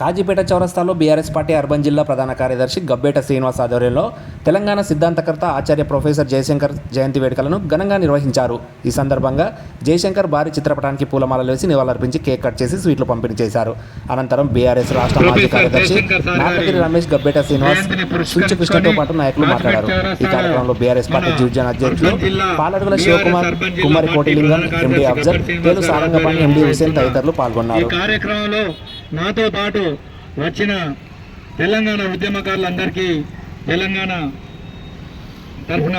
కాజీపేట చౌరస్తాలో BRS party urban జిల్లా ప్రధాన కార్యదర్శి గబ్బేట శ్రీనివాస్ ఆధ్వర్యంలో తెలంగాణ సిద్ధాంతకర్త ఆచార్య ప్రొఫెసర్ జయశంకర్ జయంతి వేడుకలను ఘనంగా నిర్వహించారు. ఈ సందర్భంగా జయశంకర్ భారీ చిత్రపటానికి పూలమాలలు వేసి నివాళులర్పించి కేక్ కట్ చేసి స్వీట్లు పంపిణీ చేశారు. అనంతరం బీఆర్ఎస్ రాష్ట్ర మాజీ కార్యదర్శి నాగగిరి గారి రమేష్ గబ్బేట శ్రీనివాస్ జయంతిని సుంచి కృష్ణతో పాటు నాయకులు మాట్లాడారు. ఈ కార్యక్రమంలో బీఆర్ఎస్ పార్టీ డివిజన్ అధ్యక్షులు పాలడుగుల శివకుమార్ కుమారి కోటిలింగం ఎండి అఫ్జల్ పేరు సారంగపాణి ఎండి హుసేన్ తదితరులు పాల్గొన్నారు. కార్యక్రమంలో నాతో పాటు వచ్చిన తెలంగాణ ఉద్యమకారులందరికీ తెలంగాణ తరఫున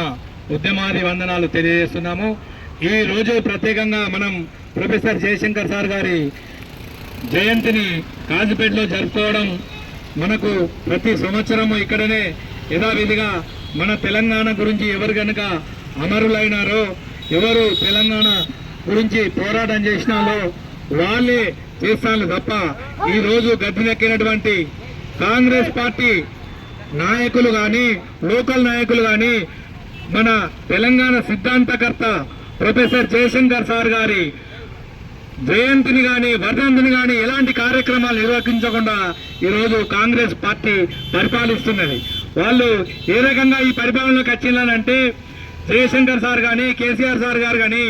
ఉద్యమాది వందనాలు తెలియజేస్తున్నాము. ఈ రోజు ప్రత్యేకంగా మనం ప్రొఫెసర్ జయశంకర్ సార్ గారి జయంతిని కాజుపేటలో జరుపుకోవడం మనకు ప్రతి సంవత్సరము ఇక్కడనే యథావిధిగా మన తెలంగాణ గురించి ఎవరు కనుక అమరులైనారో ఎవరు తెలంగాణ గురించి పోరాటం చేసినారో వాళ్ళే చేస్తాను తప్ప ఈ రోజు గద్దెనెక్కినటువంటి కాంగ్రెస్ పార్టీ నాయకులు కానీ లోకల్ నాయకులు కానీ మన తెలంగాణ సిద్ధాంతకర్త ప్రొఫెసర్ జయశంకర్ సార్ గారి జయంతిని కానీ వర్ధంతిని కానీ ఎలాంటి కార్యక్రమాలు నిర్వహించకుండా ఈరోజు కాంగ్రెస్ పార్టీ పరిపాలిస్తున్నది. వాళ్ళు ఏ రకంగా ఈ పరిపాలనలోకి వచ్చిందనంటే జయశంకర్ సార్ కానీ కేసీఆర్ సార్ గారు కానీ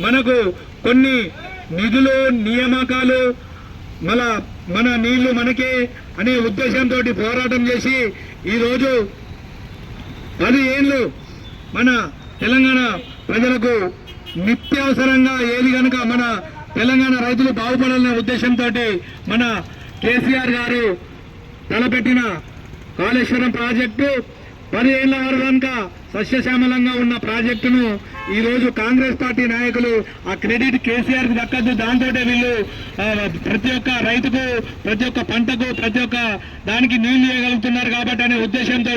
మనకు కొన్ని నిధులు నియామకాలు మన మన నీళ్ళు మనకే అనే ఉద్దేశంతో పోరాటం చేసి ఈరోజు పది ఏళ్ళు మన తెలంగాణ ప్రజలకు నిత్యావసరంగా ఏది కనుక మన తెలంగాణ రైతులు బాగుపడాలనే ఉద్దేశంతో మన కేసీఆర్ గారు తలపెట్టిన కాళేశ్వరం ప్రాజెక్టు పది ఏళ్ళ వరకు కనుక సస్యశ్యామలంగా ఉన్న ప్రాజెక్టును ఈ రోజు కాంగ్రెస్ పార్టీ నాయకులు ఆ క్రెడిట్ కేసీఆర్కి దక్కద్దు దాంతో వీళ్ళు ప్రతి ఒక్క రైతుకు ప్రతి ఒక్క పంటకు ప్రతి ఒక్క దానికి నీళ్ళు ఇవ్వగలుగుతున్నారు కాబట్టి అనే ఉద్దేశంతో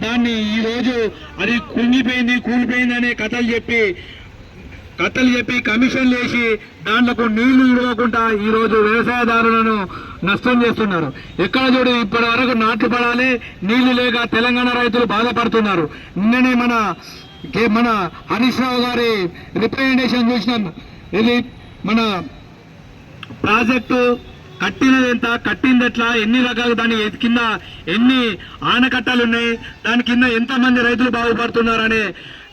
దాన్ని ఈ రోజు అది కుంగిపోయింది కూలిపోయింది అనే కథలు చెప్పి కట్టలు చెప్పి కమిషన్లు వేసి దాంట్లో నీళ్ళు ఇవ్వకుండా ఈరోజు వ్యవసాయదారులను నష్టం చేస్తున్నారు. ఎక్కడ చూడు ఇప్పటి వరకు నాట్లు పడాలి నీళ్ళు లేక తెలంగాణ రైతులు బాధపడుతున్నారు. నిన్ననే మన మన హరీష్ రావు గారి రిప్రజెంటేషన్ చూసినాం. ఇది మన ప్రాజెక్టు కట్టినది ఎంత కట్టింది ఎట్లా ఎన్ని రకాలు దాని కింద ఎన్ని ఆనకట్టలు ఉన్నాయి దాని కింద ఎంతమంది రైతులు బాగుపడుతున్నారు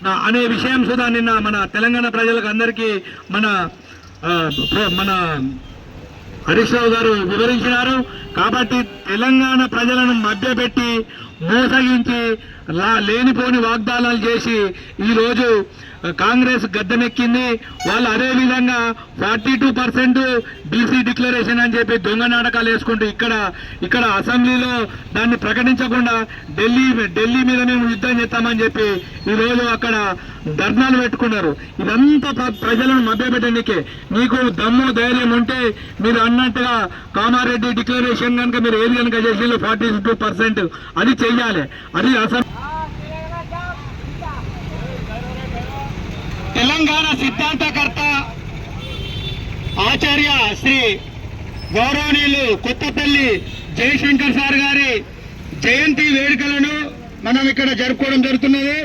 అనే విషయం సుధా నిన్న మన తెలంగాణ ప్రజలకు అందరికీ మన మన హరీష్ రావు గారు వివరించినారు. కాబట్టి తెలంగాణ ప్రజలను మభ్యపెట్టి మోసగించి లా- లేనిపోని వాగ్దానాలు చేసి ఈరోజు కాంగ్రెస్ గద్దెనెక్కింది. వాళ్ళు అదే విధంగా forty two percent BC declaration అని చెప్పి దొంగ నాటకాలు వేసుకుంటూ ఇక్కడ ఇక్కడ అసెంబ్లీలో దాన్ని ప్రకటించకుండా ఢిల్లీ ఢిల్లీ మీద మేము యుద్ధం చేస్తామని చెప్పి ఈరోజు అక్కడ ధర్నాలు పెట్టుకున్నారు. ఇదంతా ప్రజలను మభ్యపెట్టడానికే. మీకు దమ్ము ధైర్యం ఉంటే మీరు అన్నట్టుగా కామారెడ్డి డిక్లరేషన్ కనుక మీరు ఏది కనుక చేసి ఫార్టీ టూ పర్సెంట్ అది చెయ్యాలి. అది అసెంబ్లీ తెలంగాణ సిద్ధాంతకర్త ఆచార్య శ్రీ గౌరవనీయులు కొత్తపల్లి జయశంకర్ సార్ గారి జయంతి వేడుకలను మనం ఇక్కడ జరుపుకోవడం జరుగుతున్నది.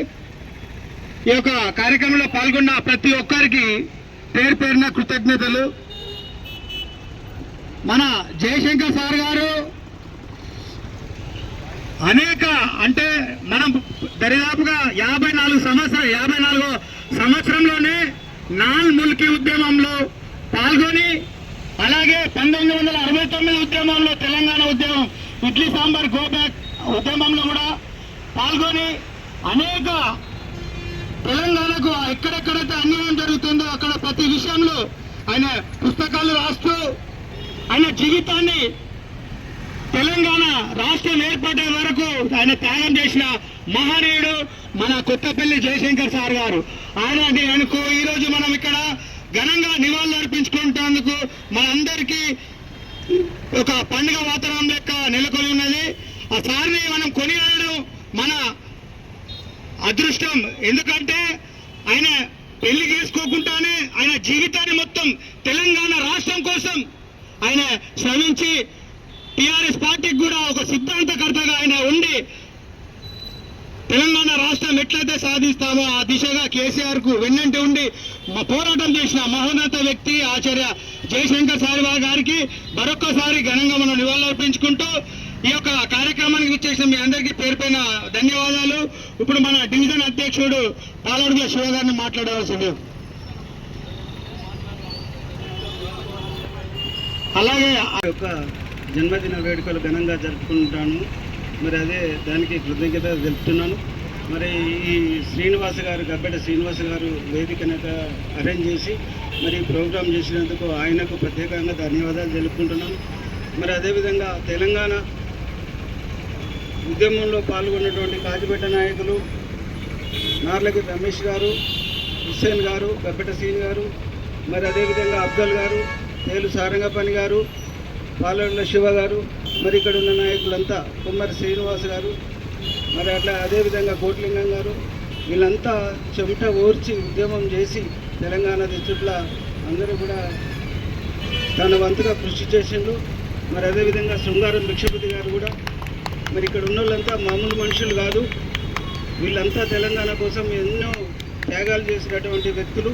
ఈ యొక్క కార్యక్రమంలో పాల్గొన్న ప్రతి ఒక్కరికి పేరు పేరున కృతజ్ఞతలు. మన జయశంకర్ సార్ గారు అనేక అంటే మనం దరిదాపుగా యాభై నాలుగు సంవత్సరాలు యాభై నాలుగో సంవత్సరంలోనే నాన్ ముల్కీ ఉద్యమంలో పాల్గొని అలాగే పంతొమ్మిది వందల అరవై తొమ్మిది ఉద్యమంలో తెలంగాణ ఉద్యమం ఇడ్లీ సాంబార్ గోబ్యాక్ ఉద్యమంలో కూడా పాల్గొని అనేక తెలంగాణకు ఎక్కడెక్కడైతే అన్యాయం జరుగుతుందో అక్కడ ప్రతి విషయంలో ఆయన పుస్తకాలు రాస్తూ ఆయన జీవితాన్ని తెలంగాణ రాష్ట్రం ఏర్పడే వరకు ఆయన త్యాగం చేసిన మహనీయుడు మన కొత్తపల్లి జయశంకర్ సార్ గారు. ఆయన అనుకో ఈ రోజు మనం ఇక్కడ ఘనంగా నివాళులు అర్పించుకుంటేందుకు మనందరికీ ఒక పండుగ వాతావరణం లెక్క నెలకొని ఉన్నది. ఆ సార్ని మనం కొనియాడడం మన అదృష్టం. ఎందుకంటే ఆయన పెళ్ళి చేసుకోకుండానే ఆయన జీవితాన్ని మొత్తం తెలంగాణ రాష్ట్రం కోసం ఆయన శ్రమించి టిఆర్ఎస్ పార్టీకి కూడా ఒక సిద్ధాంతకర్తగా ఆయన ఉండి తెలంగాణ రాష్ట్రం ఎట్లయితే సాధిస్తామో ఆ దిశగా కేసీఆర్కు వెన్నంటి ఉండి పోరాటం చేసిన మహోన్నత వ్యక్తి ఆచార్య జయశంకర్ సారివా గారికి మరొక్కసారి ఘనంగా మనం నివాళులర్పించుకుంటూ ఈ యొక్క కార్యక్రమానికి ఇచ్చేసిన మీ అందరికీ పేరుపైన ధన్యవాదాలు. ఇప్పుడు మన డివిజన్ అధ్యక్షుడు పాలడుగుల శివ గారిని మాట్లాడవలసింది. అలాగే ఆ యొక్క జన్మదిన వేడుకలు ఘనంగా జరుపుకుంటాను. మరి అదే దానికి కృతజ్ఞత తెలుపుతున్నాను. మరి ఈ శ్రీనివాస గారు గబ్బెట శ్రీనివాస గారు వేదికనక అరేంజ్ చేసి మరి ప్రోగ్రామ్ ప్రోగ్రాం చేసినందుకు ఆయనకు ప్రత్యేకంగా ధన్యవాదాలు తెలుపుకుంటున్నాను. మరి అదేవిధంగా తెలంగాణ ఉద్యమంలో పాల్గొన్నటువంటి కాజిపేట నాయకులు నార్లకి రమేష్ గారు హుస్సేన్ గారు గబ్బెట సీన్ గారు మరి అదేవిధంగా అబ్దుల్ గారు తేలు సారంగపని గారు పాలెంల శివ గారు మరి ఇక్కడ ఉన్న నాయకులంతా కుమ్మరి శ్రీనివాస్ గారు మరి అట్లా అదేవిధంగా కోట్లింగం గారు వీళ్ళంతా చెమట ఓర్చి ఉద్యమం చేసి తెలంగాణ తెచ్చుట్ల అందరూ కూడా తన వంతుగా కృషి చేసిండ్రు. మరి అదేవిధంగా శృంగారం భిక్షపతి గారు కూడా మరి ఇక్కడ ఉన్న వాళ్ళంతా మామూలు మనుషులు కాదు. వీళ్ళంతా తెలంగాణ కోసం ఎన్నో త్యాగాలు చేసినటువంటి వ్యక్తులు.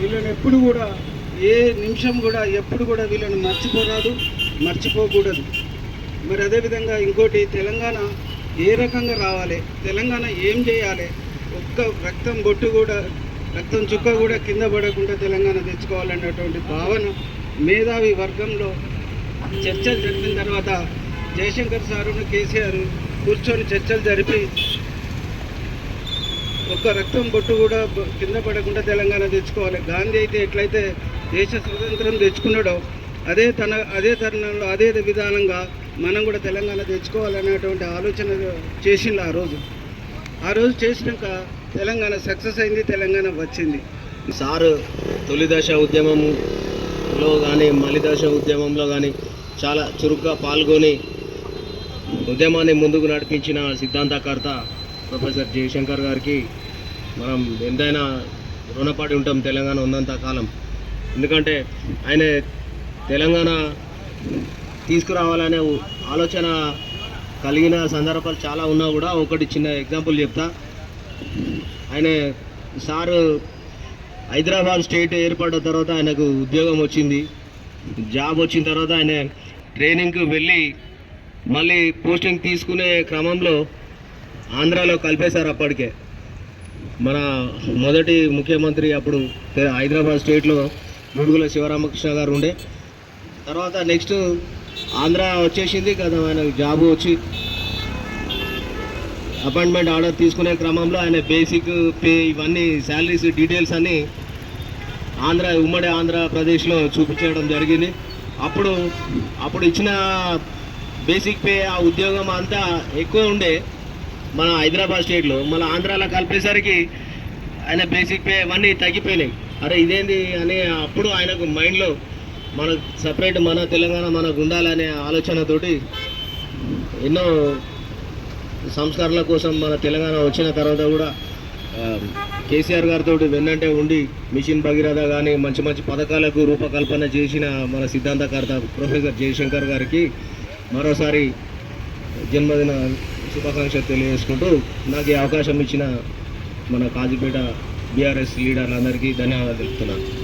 వీళ్ళని ఎప్పుడు కూడా ఏ నిమిషం కూడా ఎప్పుడు కూడా వీళ్ళని మర్చిపోరాదు మర్చిపోకూడదు. మరి అదేవిధంగా ఇంకోటి తెలంగాణ ఏ రకంగా రావాలి? తెలంగాణ ఏం చేయాలి? ఒక్క రక్తం బొట్టు కూడా రక్తం చుక్క కూడా కింద పడకుండా తెలంగాణ తెచ్చుకోవాలన్నటువంటి భావన మేధావి వర్గంలో చర్చలు జరిపిన తర్వాత జయశంకర్ సారును కేసీఆర్ కూర్చొని చర్చలు జరిపి ఒక్క రక్తం బొట్టు కూడా కింద పడకుండా తెలంగాణ తెచ్చుకోవాలి. గాంధీ అయితే ఎట్లయితే దేశ స్వతంత్రం తెచ్చుకున్నాడో అదే తన అదే తరుణంలో అదే విధానంగా మనం కూడా తెలంగాణ తెచ్చుకోవాలనేటువంటి ఆలోచన చేసిండు ఆ రోజు. ఆ రోజు చేసినాక తెలంగాణ సక్సెస్ అయింది తెలంగాణ వచ్చింది. సారు తొలి దశ ఉద్యమంలో కానీ మలిదశ ఉద్యమంలో కానీ చాలా చురుగ్గా పాల్గొని ఉద్యమాన్ని ముందుకు నడిపించిన సిద్ధాంతకర్త ప్రొఫెసర్ జయశంకర్ గారికి మనం ఎంతైనా రుణపడి ఉంటాం తెలంగాణ ఉన్నంత కాలం. ఎందుకంటే ఆయన తెలంగాణ తీసుకురావాలనే ఆలోచన కలిగిన సందర్భాలు చాలా ఉన్నా కూడా ఒకటి చిన్న ఎగ్జాంపుల్ చెప్తా. ఆయన సారు హైదరాబాద్ స్టేట్ ఏర్పడిన తర్వాత ఆయనకు ఉద్యోగం వచ్చింది. జాబ్ వచ్చిన తర్వాత ఆయన ట్రైనింగ్కి వెళ్ళి మళ్ళీ పోస్టింగ్ తీసుకునే క్రమంలో ఆంధ్రాలో కలిపేశారు అప్పటికే. మన మొదటి ముఖ్యమంత్రి అప్పుడు హైదరాబాద్ స్టేట్లో ముడుగుల శివరామకృష్ణ గారు ఉండే. తర్వాత నెక్స్ట్ ఆంధ్ర వచ్చేసింది కదా ఆయన జాబ్ వచ్చి అపాయింట్మెంట్ ఆర్డర్ తీసుకునే క్రమంలో ఆయన బేసిక్ పే ఇవన్నీ శాలరీస్ డీటెయిల్స్ అన్నీ ఆంధ్ర ఉమ్మడి ఆంధ్రప్రదేశ్లో చూపించడం జరిగింది. అప్పుడు అప్పుడు ఇచ్చిన బేసిక్ పే ఆ ఉద్యోగం అంతా ఎక్కువ ఉండే మన హైదరాబాద్ స్టేట్లో. మన ఆంధ్రాలో కలిపేసరికి ఆయన బేసిక్ పే అవన్నీ తగ్గిపోయినాయి. అరే ఇదేంది అని అప్పుడు ఆయనకు మైండ్లో మన సపరేట్ మన తెలంగాణ మనకు ఉండాలనే ఆలోచనతోటి ఎన్నో సంస్కరణల కోసం మన తెలంగాణ వచ్చిన తర్వాత కూడా కేసీఆర్ గారితో వెన్నంటే ఉండి మిషన్ భగీరథ కానీ మంచి మంచి పథకాలకు రూపకల్పన చేసిన మన సిద్ధాంతకర్త ప్రొఫెసర్ జయశంకర్ గారికి మరోసారి జన్మదిన శుభాకాంక్షలు తెలియజేసుకుంటూ నాకు ఈ అవకాశం ఇచ్చిన మన కాజీపేట బీఆర్ఎస్ లీడర్లందరికీ ధన్యవాదాలు తెలుపుతున్నాను.